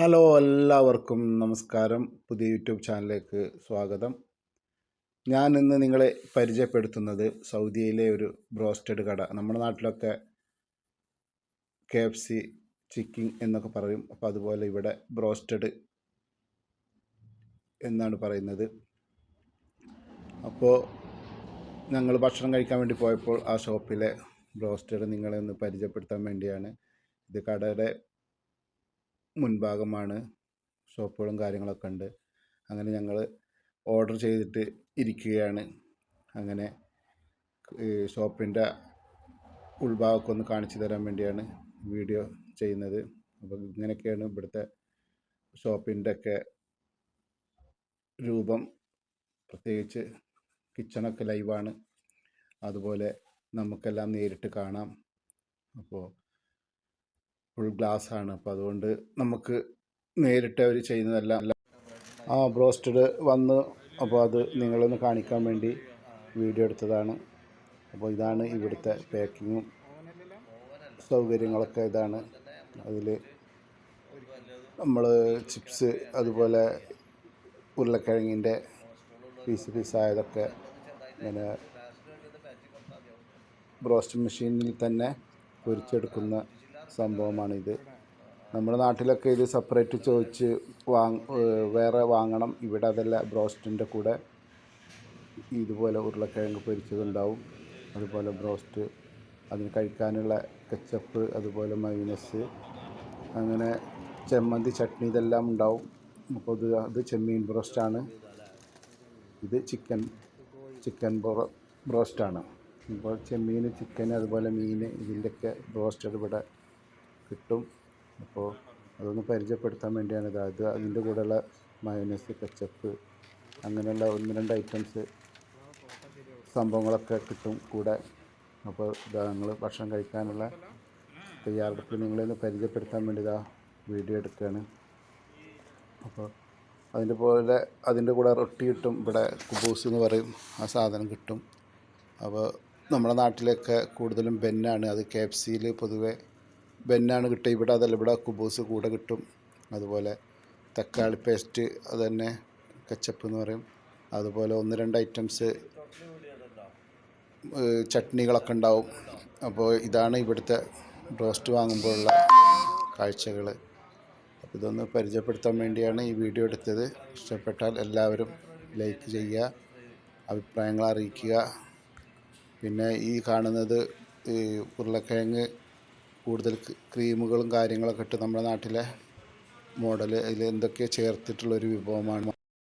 Hello എല്ലാവർക്കും നമസ്കാരം. പുതിയ യൂട്യൂബ് ചാനലിലേക്ക് സ്വാഗതം. ഞാൻ ഇന്ന് നിങ്ങളെ പരിചയപ്പെടുത്തുന്നത് സൗദിയിലെ ഒരു ബ്രോസ്റ്റഡ് കട. നമ്മുടെ നാട്ടിലൊക്കെ കെ എഫ് സി ചിക്കിങ് എന്നൊക്കെ പറയും. അപ്പോൾ അതുപോലെ ഇവിടെ ബ്രോസ്റ്റഡ് എന്നാണ് പറയുന്നത്. അപ്പോൾ ഞങ്ങൾ ഭക്ഷണം കഴിക്കാൻ വേണ്ടി പോയപ്പോൾ ആ ഷോപ്പിലെ ബ്രോസ്റ്റഡ് നിങ്ങളെ ഒന്ന് പരിചയപ്പെടുത്താൻ വേണ്ടിയാണ് ഇത് കടയുടെ മുൻഭാഗമാണ്. ഷോപ്പുകളും കാര്യങ്ങളൊക്കെ ഉണ്ട്. അങ്ങനെ ഞങ്ങൾ ഓർഡർ ചെയ്തിട്ട് ഇരിക്കുകയാണ്. അങ്ങനെ ഷോപ്പിന്റെ ഉൾഭാഗമൊക്കെ ഒന്ന് കാണിച്ചു തരാൻ വേണ്ടിയാണ് വീഡിയോ ചെയ്യുന്നത്. അപ്പോൾ ഇങ്ങനെയൊക്കെയാണ് ഇവിടുത്തെ ഷോപ്പിന്റെ ഒക്കെ രൂപം. പ്രത്യേകിച്ച് കിച്ചണൊക്കെ ലൈവാണ്. അതുപോലെ നമുക്കെല്ലാം നേരിട്ട് കാണാം. അപ്പോൾ ഫുൾ ഗ്ലാസ് ആണ് അപ്പോൾ അതുകൊണ്ട് നമുക്ക് നേരിട്ട് അവർ ചെയ്യുന്നതല്ല ആ ബ്രോസ്റ്റഡ് വന്ന് അപ്പോൾ അത് നിങ്ങളൊന്ന് കാണിക്കാൻ വേണ്ടി വീഡിയോ എടുത്തതാണ്. അപ്പോൾ ഇതാണ് ഇവിടുത്തെ പാക്കിങ്ങും സൗകര്യങ്ങളൊക്കെ ഇതാണ്. അതിൽ നമ്മൾ ചിപ്സ് അതുപോലെ ഉരുളക്കിഴങ്ങിന്റെ പീസ് പീസായതൊക്കെ ഇങ്ങനെ ബ്രോസ്റ്റ് മെഷീനിൽ തന്നെ പൊരിച്ചെടുക്കുന്ന സംഭവമാണിത്. നമ്മുടെ നാട്ടിലൊക്കെ ഇത് സെപ്പറേറ്റ് ചോദിച്ച് വാങ് വേറെ വാങ്ങണം. ഇവിടെ അതല്ല ബ്രോസ്റ്റിന്റെ കൂടെ ഇതുപോലെ ഉരുളക്കിഴങ്ങ് പൊരിച്ചതുണ്ടാവും. അതുപോലെ ബ്രോസ്റ്റ് അതിന് കഴിക്കാനുള്ള കെച്ചപ്പ് അതുപോലെ മൈനസ് അങ്ങനെ ചെമ്മന്തി ചട്നി ഇതെല്ലാം ഉണ്ടാവും. അപ്പോൾ ഇത് അത് ചെമ്മീൻ ബ്രോസ്റ്റാണ്. ഇത് ചിക്കൻ ചിക്കൻ ബ്രോ ബ്രോസ്റ്റാണ്. ഇപ്പോൾ ചെമ്മീൻ ചിക്കൻ അതുപോലെ മീൻ ഇതിന്റെയൊക്കെ ബ്രോസ്റ്റഡ് ഇവിടെ കിട്ടും. അപ്പോൾ അതൊന്ന് പരിചയപ്പെടുത്താൻ വേണ്ടിയാണ്. അത് അതിന്റെ കൂടെയുള്ള മയോനൈസ് കച്ചപ്പ് അങ്ങനെയുള്ള ഒന്ന് രണ്ട് ഐറ്റംസ് സംഭവങ്ങളൊക്കെ കിട്ടും കൂടെ. അപ്പോൾ ഇതാ നിങ്ങൾ ഭക്ഷണം കഴിക്കാനുള്ള തയ്യാറെടുപ്പ് നിങ്ങളെ പരിചയപ്പെടുത്താൻ വേണ്ടി ഇതാ വീഡിയോ എടുക്കുകയാണ്. അപ്പോൾ അതിന്റെ പോലെ അതിന്റെ കൂടെ റൊട്ടി കിട്ടും. ഇവിടെ കുബൂസ് എന്ന് പറയും. ആ സാധനം കിട്ടും. അപ്പോൾ നമ്മുടെ നാട്ടിലൊക്കെ കൂടുതലും ബെന്നാണ്. അത് കെ എഫ് സിയിൽ പൊതുവെ ബെന്നാണ് കിട്ടുക. ഇവിടെ അതല്ല ഇവിടെ കുബൂസ് കൂടെ കിട്ടും. അതുപോലെ തക്കാളി പേസ്റ്റ് അത് തന്നെ കച്ചപ്പ് എന്ന് പറയും. അതുപോലെ ഒന്ന് രണ്ട് ഐറ്റംസ് ചട്നികളൊക്കെ ഉണ്ടാവും. അപ്പോൾ ഇതാണ് ഇവിടുത്തെ ബ്രോസ്റ്റ് വാങ്ങുമ്പോഴുള്ള കാഴ്ചകൾ അപ്പോൾ ഇതൊന്ന് പരിചയപ്പെടുത്താൻ വേണ്ടിയാണ് ഈ വീഡിയോ എടുത്തത്. ഇഷ്ടപ്പെട്ടാൽ എല്ലാവരും ലൈക്ക് ചെയ്യുക അഭിപ്രായങ്ങൾ അറിയിക്കുക. പിന്നെ ഈ കാണുന്നത് ഉരുളക്കിഴങ്ങ് കൂടുതൽ ക്രീമുകളും കാര്യങ്ങളൊക്കെ ഇട്ട് നമ്മുടെ നാട്ടിലെ മോഡൽ അതിൽ എന്തൊക്കെയോ ചേർത്തിട്ടുള്ളൊരു വിഭവമാണ്.